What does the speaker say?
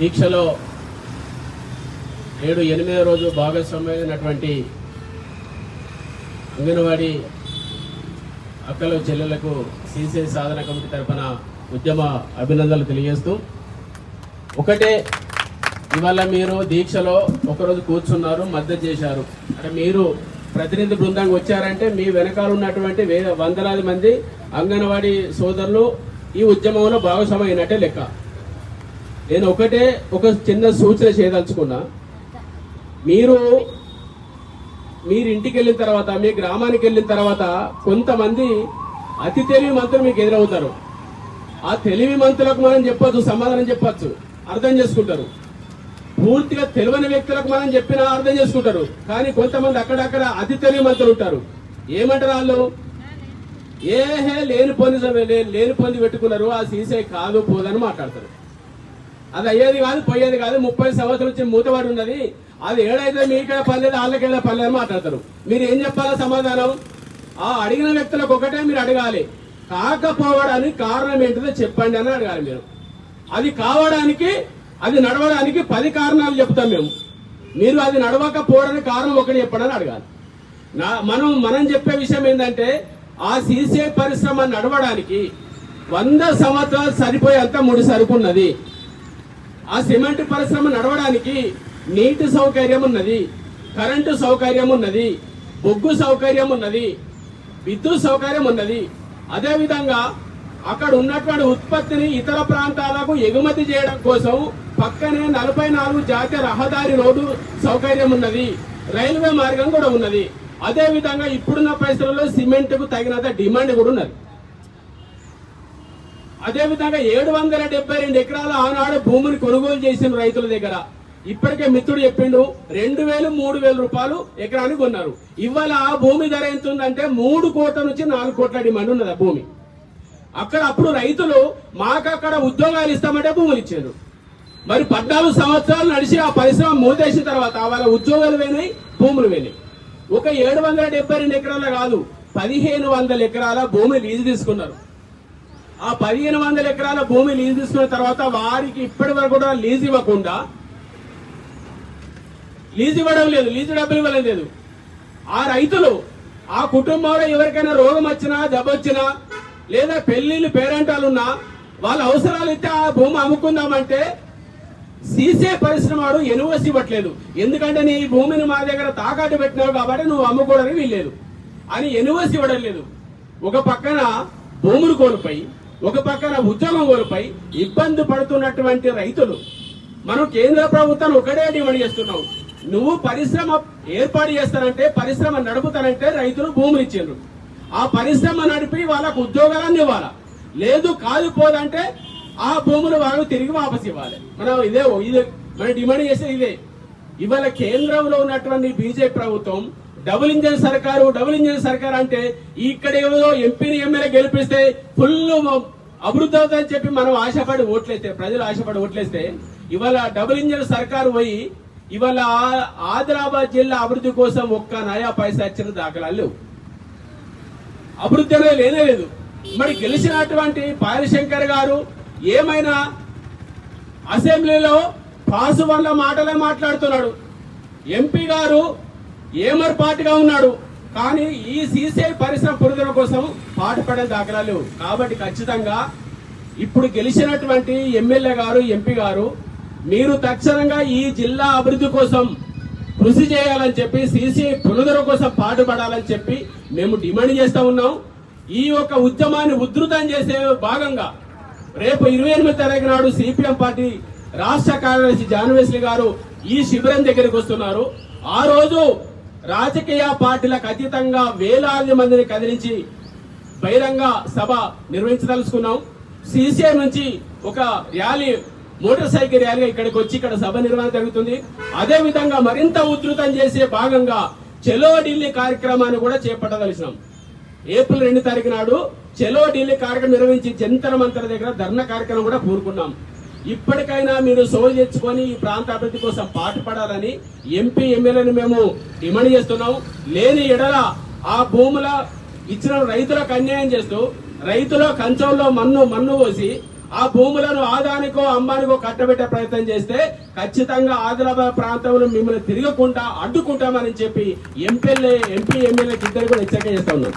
దీక్షలో ఏడు ఎనిమిదో రోజు భాగస్వామ్యమైనటువంటి అంగన్వాడీ అక్కలు చెల్లెలకు సీసీ సాధన కమిటీ తరఫున ఉద్యమ అభినందనలు తెలియజేస్తూ ఒకటే ఇవాళ మీరు దీక్షలో ఒకరోజు కూర్చున్నారు మద్దతు చేశారు. అంటే మీరు ప్రతినిధి బృందంగా వచ్చారంటే మీ వెనకాల ఉన్నటువంటి వే వందలాది మంది అంగన్వాడీ సోదరులు ఈ ఉద్యమంలో భాగస్వామ్యం అయినట్టే లెక్క. నేను ఒకటే ఒక చిన్న సూచన చేయదలుచుకున్నా. మీరు మీరు ఇంటికి వెళ్ళిన తర్వాత మీ గ్రామానికి వెళ్ళిన తర్వాత కొంతమంది అతి తెలివి మంత్రులు మీకు ఎదురవుతారు. ఆ తెలివి మంత్రులకు మనం చెప్పచ్చు సమాధానం చెప్పచ్చు అర్థం చేసుకుంటారు. పూర్తిగా తెలివని వ్యక్తులకు మనం చెప్పినా అర్థం చేసుకుంటారు. కానీ కొంతమంది అక్కడక్కడ అతి తెలివి మంత్రులు ఉంటారు. ఏమంటారు వాళ్ళు? ఏహే లేని పొంది లేని పొంది పెట్టుకున్నారు ఆ సీసే కాదు పోదని మాట్లాడతారు. అది అయ్యేది కాదు పోయేది కాదు. ముప్పై సంవత్సరాల నుంచి మూతబడి ఉన్నది. అది ఏడైతే మీకేడ పర్లేదు వాళ్ళకేడ పర్లేదు మాట్లాడతారు. మీరు ఏం చెప్పాలా సమాధానం? ఆ అడిగిన వ్యక్తులకు ఒకటే మీరు అడగాలి. కాకపోవడానికి కారణం ఏంటిదో చెప్పండి అని అడగాలి మీరు. అది కావడానికి అది నడవడానికి పది కారణాలు చెప్తాం మేము. మీరు అది నడవకపోవడానికి కారణం ఒకటి చెప్పండి అని అడగాలి. నా మనం మనం చెప్పే విషయం ఏంటంటే ఆ సీసీ పరిశ్రమ నడవడానికి వంద సంవత్సరాలు సరిపోయేంత ముడి సరుకున్నది ఆ సిమెంట్ పరిశ్రమ నడవడానికి నీటి సౌకర్యం ఉన్నది కరెంటు సౌకర్యం ఉన్నది బొగ్గు సౌకర్యం ఉన్నది విద్యుత్ సౌకర్యం ఉన్నది అదేవిధంగా అక్కడ ఉన్నటువంటి ఉత్పత్తిని ఇతర ప్రాంతాలకు ఎగుమతి చేయడం కోసం పక్కనే నలభై నాలుగు జాతీయ రహదారి రోడ్డు సౌకర్యం ఉన్నది రైల్వే మార్గం కూడా ఉన్నది. అదే విధంగా ఇప్పుడున్న పరిస్థితుల్లో సిమెంట్కు తగినంత డిమాండ్ కూడా ఉన్నది. అదేవిధంగా ఏడు వందల డెబ్బై రెండు ఎకరాల ఆనాడు భూమిని కొనుగోలు చేసిన రైతుల దగ్గర. ఇప్పటికే మిత్రుడు చెప్పిండు రెండు వేలు మూడు వేల రూపాయలు ఎకరానికి కొన్నారు. ఇవాళ ఆ భూమి ధర ఎంత ఉందంటే మూడు కోట్ల నుంచి నాలుగు కోట్ల డిమాండ్ ఉన్నది ఆ భూమి. అక్కడ అప్పుడు రైతులు మాకు అక్కడ ఉద్యోగాలు ఇస్తామంటే భూములు ఇచ్చారు మరి పద్నాలుగు సంవత్సరాలు నడిచి ఆ పరిశ్రమ మూతేసిన తర్వాత వాళ్ళ ఉద్యోగాలు పోయినాయి భూములు పోయినాయి. ఒక ఏడు వందల డెబ్బై రెండు ఎకరాల కాదు పదిహేను వందల ఎకరాల భూమి లీజు తీసుకున్నారు. ఆ పదిహేను వందల ఎకరాల భూమి లీజు తీసుకున్న తర్వాత వారికి ఇప్పటి వరకు కూడా లీజు ఇవ్వకుండా లీజు ఇవ్వడం లేదు లీజు డబ్బులు ఇవ్వడం లేదు. ఆ రైతులు ఆ కుటుంబంలో ఎవరికైనా రోగం వచ్చినా దెబ్బ వచ్చినా లేదా పెళ్ళిళ్ళు పేరెంటాలున్నా వాళ్ళ అవసరాలు ఇస్తే ఆ భూమి అమ్ముకుందామంటే సీసే పరిశ్రమ వాడు ఎనువసి ఇవ్వట్లేదు. ఎందుకంటే నీ భూమిని మా దగ్గర తాకట్టు పెట్టినావు కాబట్టి నువ్వు అమ్ముకోవడానికి వీల్లేదు. అని ఎనువసి ఇవ్వడం లేదు. ఒక పక్కన భూములు కోల్పోయి ఒక పక్కన ఉద్యోగం కోల్పోయి ఇబ్బంది పడుతున్నటువంటి రైతులు మనం కేంద్ర ప్రభుత్వాన్ని ఒకటే డిమాండ్ చేస్తున్నాం. నువ్వు పరిశ్రమ ఏర్పాటు చేస్తానంటే పరిశ్రమ నడుపుతానంటే రైతులు భూములు ఇచ్చిండ్రు. ఆ పరిశ్రమ నడిపి వాళ్ళకు ఉద్యోగాలన్నీ ఇవ్వాలా? లేదు కాలిపోదంటే ఆ భూములు వాళ్ళు తిరిగి వాపసు ఇవ్వాలి. మనం ఇదే ఇదే మనం డిమాండ్ చేసేది ఇదే. ఇవాళ కేంద్రంలో ఉన్నటువంటి బీజేపీ ప్రభుత్వం డబుల్ ఇంజన్ సర్కారు డబుల్ ఇంజన్ సర్కార్ అంటే ఇక్కడ ఏదో ఎంపీని ఎమ్మెల్యే గెలిపిస్తే ఫుల్ అభివృద్ధి అవుతుందని చెప్పి మనం ఆశపడి ఓట్లేస్తే ప్రజలు ఆశపడి ఓట్లేస్తే ఇవాళ డబుల్ ఇంజన్ సర్కారు పోయి ఇవాళ ఆదిలాబాద్ జిల్లా అభివృద్ధి కోసం ఒక్క నయా పైసా ఇచ్చిన దాఖలాలు లేవు. అభివృద్ధి అనేది లేనే లేదు. మరి గెలిచినటువంటి పాయలశంకర్ గారు ఏమైనా అసెంబ్లీలో పాసు వల్ల మాటలే మాట్లాడుతున్నాడు. ఎంపీ గారు ఏమర్పాటుగా ఉన్నాడు. కానీ ఈ సీసీఐ పరిశ్రమ పురుగుల కోసం పాటుపడే దాఖలాలు కాబట్టి ఖచ్చితంగా ఇప్పుడు గెలిచినటువంటి ఎమ్మెల్యే గారు ఎంపీ గారు మీరు తక్షణంగా ఈ జిల్లా అభివృద్ధి కోసం కృషి చేయాలని చెప్పి సీసీఐ పునుదర కోసం పాటుపడాలని చెప్పి మేము డిమాండ్ చేస్తూ ఉన్నాం. ఈ యొక్క ఉద్యమాన్ని ఉధృతం చేసే భాగంగా రేపు ఇరవై ఎనిమిది తారీఖు నాడు సిపిఎం పార్టీ రాష్ట్ర కార్యదర్శి జాన్వేశ్వరి గారు ఈ శిబిరం దగ్గరికి వస్తున్నారు. ఆ రోజు రాజకీయ పార్టీలకు అతీతంగా వేలాది మందిని కదిలించి బహిరంగ సభ నిర్వహించదలుచుకున్నాం. సిసిఐ నుంచి ఒక ర్యాలీ మోటార్ సైకిల్ ర్యాలీగా ఇక్కడికి వచ్చి ఇక్కడ సభ నిర్వహణ జరుగుతుంది. అదే విధంగా మరింత ఉధృతం చేసే భాగంగా చెలో ఢిల్లీ కార్యక్రమాన్ని కూడా చేపట్టదలిచినాం. ఏప్రిల్ రెండు తారీఖు నాడు చెలో ఢిల్లీ కార్యక్రమం నిర్వహించి జంతర మంతర దగ్గర ధర్నా కార్యక్రమం కూడా పూనుకున్నాం. ఇప్పటికైనా మీరు సోలు తెచ్చుకొని ఈ ప్రాంత అభివృద్ధి కోసం పాటుపడాలని ఎంపీ ఎమ్మెల్యేని మేము డిమాండ్ చేస్తున్నాం. లేని ఎడల ఆ భూముల ఇచ్చిన రైతులకు అన్యాయం చేస్తూ రైతుల కంచంలో మన్ను మన్ను పోసి ఆ భూములను ఆదానికో అంబానికో కట్టబెట్టే ప్రయత్నం చేస్తే ఖచ్చితంగా ఆదిలాబాద్ ప్రాంతంలో మిమ్మల్ని తిరగకుండా అడ్డుకుంటామని చెప్పి ఎంపీఎల్ఏ ఎంపీ ఎమ్మెల్యేకి ఇద్దరు కూడా హెచ్చరిక చేస్తా ఉన్నాం